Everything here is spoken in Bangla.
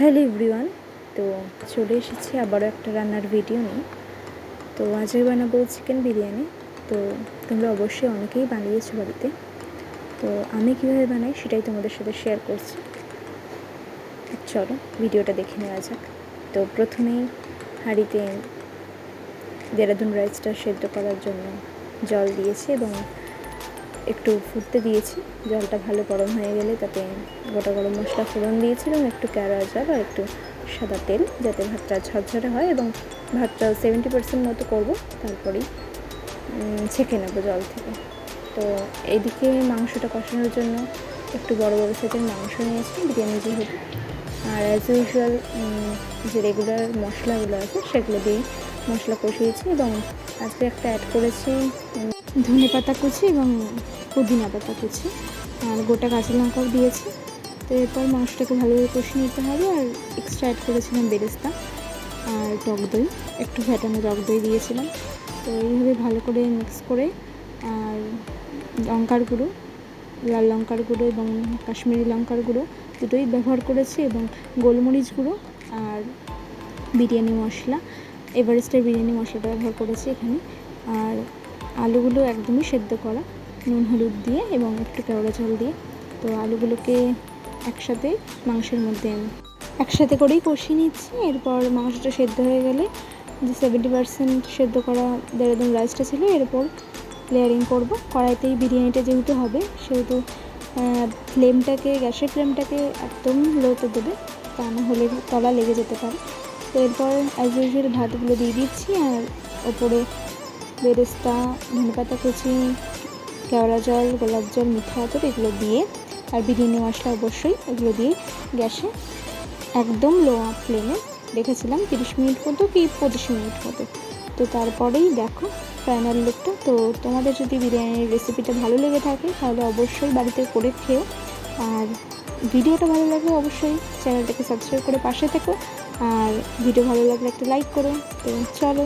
হ্যালো এভরিওয়ান, তো চলে এসেছি আবারও একটা রান্নার ভিডিও নিয়ে। তো আজকে বানাবো চিকেন বিরিয়ানি। তো তোমরা অবশ্যই অনেকেই বানিয়েছো বাড়িতে। তো আমি কীভাবে বানাই সেটাই তোমাদের সাথে শেয়ার করছি। চলো, ভিডিওটা দেখে নেওয়া যাক। তো প্রথমেই হাঁড়িতে দেরাদুন রাইসটা সেদ্ধ করার জন্য জল দিয়েছি এবং একটু ফুটতে দিয়েছি। জলটা ভালো গরম হয়ে গেলে তাতে গোটা গরম মশলা ফোড়ন দিয়েছিলাম, একটু ক্যারা জল আর একটু সাদা তেল যাতে ভাতটা ঝরঝরে হয় এবং ভাতটা সেভেন্টি পার্সেন্ট মতো করব, তারপরেই ছেঁকে নেব জল থেকে। তো এইদিকে মাংসটা কষানোর জন্য একটু বড় বড় সাইজের মাংস নিয়েছি, বিরিয়ানি যেহেতু। আর অ্যাজ ইউজুয়াল যে রেগুলার মশলাগুলো আছে সেগুলো দিয়েই মশলা কষিয়েছি এবং আজকে একটা অ্যাড করেছি ধনে পাতা কুচি এবং পুদিনা পাতা কুচি, আর গোটা কাঁচা লঙ্কাও দিয়েছি। তো এরপর মাংসটাকে ভালোভাবে কষিয়ে নিতে হবে, আর এক্সট্রা অ্যাড করেছিলাম বেরেস্তা আর টক দই। একটু ফ্যাটানো টক দই দিয়েছিলাম। তো এইভাবে ভালো করে মিক্স করে, আর লঙ্কার গুঁড়ো, লাল লঙ্কার গুঁড়ো এবং কাশ্মীরি লঙ্কার গুঁড়ো দুটোই ব্যবহার করেছি এবং গোলমরিচ গুঁড়ো আর বিরিয়ানি মশলা, এভারেস্টের বিরিয়ানি মশলাটা ব্যবহার করেছি এখানে। আর আলুগুলো একদমই সেদ্ধ করা। নুন, হলুদ দিয়ে এবং একটু কেওড়া জল দিয়ে। তো আলুগুলোকে একসাথে মাংসের মধ্যে একসাথে করেই কষিয়ে নিচ্ছি। এরপর মাংসটা সেদ্ধ হয়ে গেলে যে সেভেন্টি পার্সেন্ট সেদ্ধ করা দেড় রাইসটা ছিল, এরপর লেয়ারিং করব। কড়াইতেই বিরিয়ানিটা যেহেতু হবে, সেহেতু ফ্লেমটাকে গ্যাসের ফ্লেমটাকে একদম লোতে দেবে, তা না হলে তলা লেগে যেতে পারে। তো এরপর অ্যাজ ইউজুয়াল ভাতগুলো দিয়ে দিচ্ছি। আর ওপরে বেরেস্তা, ধনেপাতা কুচি কেওড়া জল, গোলাপ জল, মিঠা আতর এগুলো দিয়ে আর বিরিয়ানি মশলা অবশ্যই এগুলো দিয়ে গ্যাসে একদম লো ফ্লেমে রেখেছিলাম তিরিশ মিনিট মতো কি পঁচিশ মিনিট মতো। তো তারপরেই দেখো ফাইনাল লুকটা তো তোমাদের যদি বিরিয়ানির রেসিপিটা ভালো লেগে থাকে তাহলে অবশ্যই বাড়িতে করে খেও। আর ভিডিওটা ভালো লাগলে অবশ্যই চ্যানেলটাকে সাবস্ক্রাইব করে পাশে থেকো। আর ভিডিও ভালো লাগলে একটা লাইক করো। তো চলো